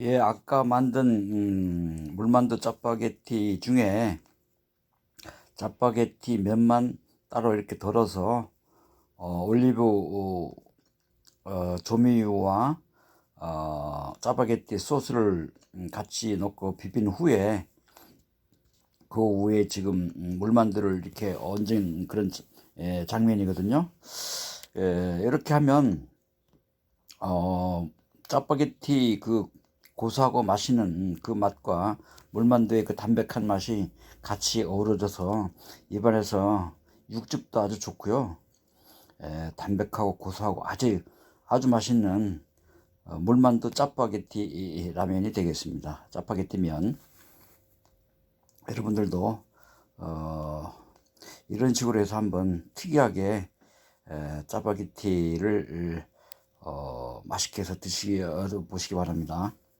예, 아까 만든 음, 물만두 짜파게티 중에 짜파게티 면만 따로 이렇게 덜어서 어, 올리브 어, 어, 조미유와 어, 짜파게티 소스를 음, 같이 넣고 비빈 후에 그 위에 지금 음, 물만두를 이렇게 얹은 그런 예, 장면이거든요. 예, 이렇게 하면 어, 짜파게티 그 고소하고 맛있는 그 맛과 물만두의 그 담백한 맛이 같이 어우러져서 입안에서 육즙도 아주 좋고요. 에, 담백하고 고소하고 아주 아주 맛있는 어, 물만두 짜파게티 라면이 되겠습니다. 짜파게티 면. 여러분들도 어, 이런 식으로 해서 한번 특이하게 에, 짜파게티를 어, 맛있게 해서 드시 어, 보시기 바랍니다.